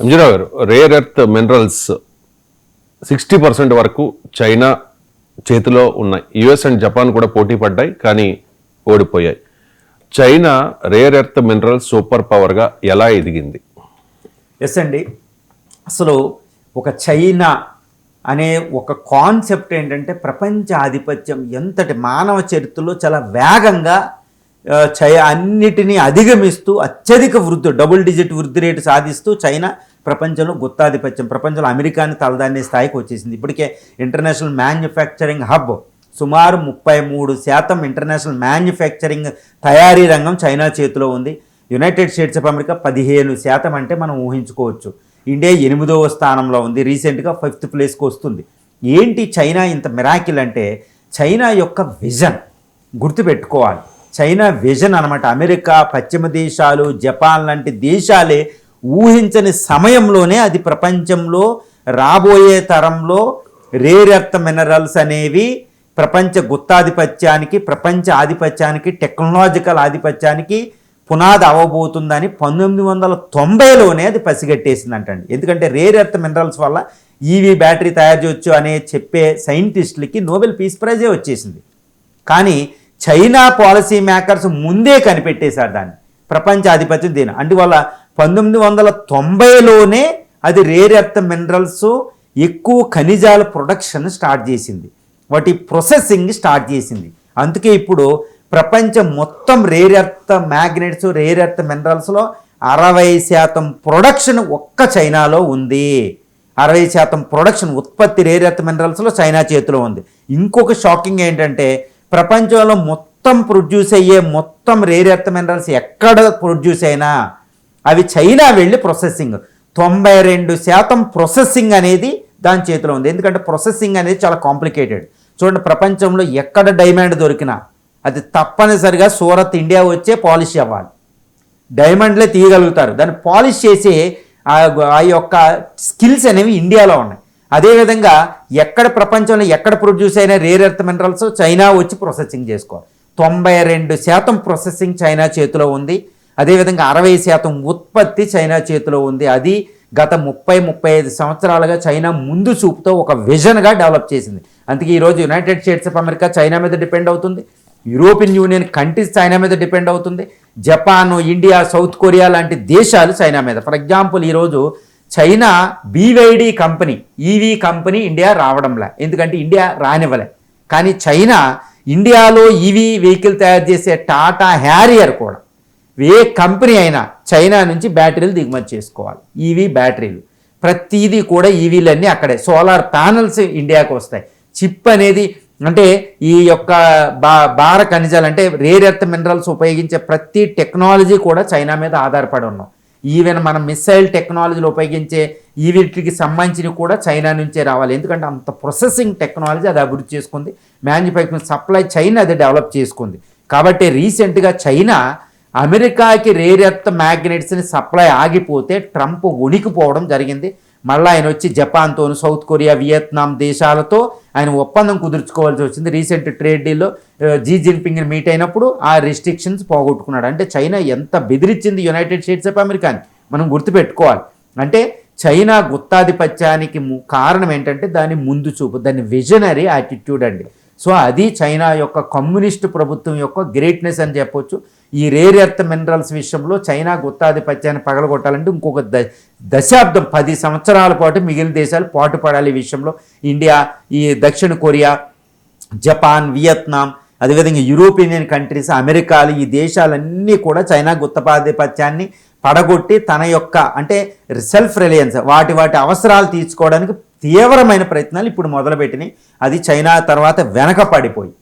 MG Rao garu rare earth minerals sixty percent వరకు China చేతిలో ఉన్నాయి యుఎస్ అండ్ జపాన్ కూడా పోటీ పడ్డాయి కానీ ఓడిపోయాయి. China rare earth minerals super పవర్గా ఎలా ఎదిగింది? ఎస్ అండి. అసలు ఒక చైనా అనే ఒక కాన్సెప్ట్ ఏంటంటే ప్రపంచ ఆధిపత్యం ఎంతటి మానవ చరిత్రలో చాలా వేగంగా చై అన్నిటినీ అధిగమిస్తూ అత్యధిక వృద్ధి డబుల్ డిజిట్ వృద్ధి రేటు సాధిస్తూ చైనా ప్రపంచంలో గుత్తాధిపత్యం ప్రపంచంలో అమెరికాని తలదాన్నే స్థాయికి వచ్చేసింది. ఇప్పటికే ఇంటర్నేషనల్ మ్యానుఫ్యాక్చరింగ్ హబ్ సుమారు ముప్పై మూడు శాతం ఇంటర్నేషనల్ మ్యానుఫ్యాక్చరింగ్ తయారీ రంగం చైనా చేతిలో ఉంది. యునైటెడ్ స్టేట్స్ ఆఫ్ అమెరికా పదిహేను శాతం అంటే మనం ఊహించుకోవచ్చు. ఇండియా ఎనిమిదవ స్థానంలో ఉంది. రీసెంట్గా ఫిఫ్త్ ప్లేస్కి వస్తుంది. ఏంటి చైనా ఇంత మిరాకిల్ అంటే చైనా యొక్క విజన్ గుర్తుపెట్టుకోవాలి. చైనా విజన్ అనమాట అమెరికా పశ్చిమ దేశాలు జపాన్ లాంటి దేశాలే ఊహించని సమయంలోనే అది ప్రపంచంలో రాబోయే తరంలో రేర్ ఎర్త్ మినరల్స్ అనేవి ప్రపంచ గుత్తాధిపత్యానికి ప్రపంచ ఆధిపత్యానికి టెక్నాలజికల్ ఆధిపత్యానికి పునాది అవ్వబోతుందని పంతొమ్మిది వందల తొంభైలోనే అది పసిగట్టేసిందంటండి. ఎందుకంటే రేర్ ఎర్త్ మినరల్స్ వల్ల ఈవీ బ్యాటరీ తయారు చేయొచ్చు అనే చెప్పే సైంటిస్టులకి నోబెల్ పీస్ ప్రైజే వచ్చేసింది. కానీ చైనా పాలసీ మేకర్స్ ముందే కనిపెట్టేశారు దాన్ని. ప్రపంచ ఆధిపత్యం దీని? అందువల్ల పంతొమ్మిది వందల తొంభైలోనే అది రేర్ ఎర్త్ మినరల్స్ ఎక్కువ ఖనిజాల ప్రొడక్షన్ స్టార్ట్ చేసింది. వాటి ప్రొసెసింగ్ స్టార్ట్ చేసింది. అందుకే ఇప్పుడు ప్రపంచం మొత్తం rare earth magnets rare earth మినరల్స్లో అరవై శాతం ప్రొడక్షన్ ఒక్క చైనాలో ఉంది. అరవై శాతం ప్రొడక్షన్ ఉత్పత్తి రేర్ ఎర్త్ మినరల్స్లో చైనా చేతిలో ఉంది. ఇంకొక షాకింగ్ ఏంటంటే ప్రపంచంలో మొత్తం ప్రొడ్యూస్ అయ్యే మొత్తం రేర్ ఎర్త్ మినరల్స్ ఎక్కడ ప్రొడ్యూస్ అయినా అవి చైనా వెళ్ళి ప్రొసెసింగ్ తొంభై రెండు శాతం ప్రొసెసింగ్ అనేది దాని చేతిలో ఉంది. ఎందుకంటే ప్రొసెసింగ్ అనేది చాలా కాంప్లికేటెడ్ చూడండి ప్రపంచంలో ఎక్కడ డైమండ్ దొరికినా అది తప్పనిసరిగా సూరత్ ఇండియా వచ్చే పాలిష్ అవ్వాలి. డైమండ్లే తీయగలుగుతారు. దాన్ని పాలిష్ చేసే ఆ యొక్క స్కిల్స్ అనేవి ఇండియాలో ఉన్నాయి. అదేవిధంగా ఎక్కడ ప్రపంచంలో ఎక్కడ ప్రొడ్యూస్ అయిన రేర్ ఎర్త్ మినరల్స్ చైనా వచ్చి ప్రొసెసింగ్ చేసుకోవాలి. తొంభై రెండు శాతం ప్రొసెసింగ్ చైనా చేతిలో ఉంది. అదేవిధంగా అరవై శాతం ఉత్పత్తి చైనా చేతిలో ఉంది. అది గత ముప్పై ముప్పై ఐదు సంవత్సరాలుగా చైనా ముందు చూపుతో ఒక విజన్గా డెవలప్ చేసింది. అందుకే ఈరోజు United States of America China మీద డిపెండ్ అవుతుంది. యూరోపియన్ యూనియన్ కంట్రీస్ చైనా మీద డిపెండ్ అవుతుంది. జపాన్ ఇండియా సౌత్ కొరియా లాంటి దేశాలు చైనా మీద. ఫర్ ఎగ్జాంపుల్ ఈరోజు China BYD company EV company India రావడంలే. ఎందుకంటే ఇండియా రానివ్వలే. కానీ చైనా ఇండియాలో ఈవీ వెహికల్ తయారు చేసే టాటా హ్యారియర్ కూడా ఏ కంపెనీ అయినా చైనా నుంచి బ్యాటరీలు దిగుమతి చేసుకోవాలి. ఈవీ బ్యాటరీలు. ప్రతిదీ కూడా ఈవీలన్నీ అక్కడే. సోలార్ ప్యానల్స్ ఇండియాకు వస్తాయి. చిప్ అనేది అంటే ఈ యొక్క బా భార ఖనిజాలు అంటే రేర్ ఎర్త్ మినరల్స్ ఉపయోగించే ప్రతి టెక్నాలజీ కూడా చైనా మీద ఆధారపడి ఉన్నాం. ఈవెన్ మనం మిసైల్ టెక్నాలజీలు ఉపయోగించే ఈ వీటికి సంబంధించినవి కూడా చైనా నుంచే రావాలి. ఎందుకంటే అంత ప్రొసెసింగ్ టెక్నాలజీ అది అభివృద్ధి చేసుకుంది. మ్యానుఫ్యాక్చరింగ్ సప్లై చైనా అది డెవలప్ చేసుకుంది. కాబట్టి రీసెంట్గా చైనా అమెరికాకి రేర్ ఎర్త్ మ్యాగ్నెట్స్ని సప్లై ఆగిపోతే ట్రంప్ ఉనికిపోవడం జరిగింది. మళ్ళీ ఆయన వచ్చి జపాన్తోను సౌత్ కొరియా వియత్నాం దేశాలతో ఆయన ఒప్పందం కుదుర్చుకోవాల్సి వచ్చింది. రీసెంట్ ట్రేడ్ డీల్లో జీ జిన్పింగ్ మీట్ అయినప్పుడు ఆ రిస్ట్రిక్షన్స్ పోగొట్టుకున్నాడు. అంటే చైనా ఎంత బెదిరించింది యునైటెడ్ స్టేట్స్ ఆఫ్ అమెరికాని? మనం గుర్తుపెట్టుకోవాలి. అంటే చైనా గుత్తాధిపత్యానికి ము- కారణం ఏంటంటే దాని ముందు చూపు దాని విజనరీ యాటిట్యూడ్ అండి. సో అది చైనా యొక్క కమ్యూనిస్ట్ ప్రభుత్వం యొక్క గ్రేట్నెస్ అని చెప్పొచ్చు. ఈ రేర్ ఎర్త్ మినరల్స్ విషయంలో చైనా గుత్తాధిపత్యాన్ని పగలగొట్టాలంటే ఇంకొక ద దశాబ్దం పది సంవత్సరాల పాటు మిగిలిన దేశాలు పాటుపడాలి ఈ విషయంలో. ఇండియా ఈ దక్షిణ కొరియా జపాన్ వియత్నాం అదేవిధంగా యూరోపియన్ కంట్రీస్ అమెరికాలు ఈ దేశాలన్నీ కూడా చైనా గుత్తపాధిపత్యాన్ని పడగొట్టి తన యొక్క అంటే సెల్ఫ్ రిలయన్స్ వాటి వాటి అవసరాలు తీర్చుకోవడానికి తీవ్రమైన ప్రయత్నాలు ఇప్పుడు మొదలుపెట్టినాయి. అది చైనా తర్వాత వెనక పడిపోయి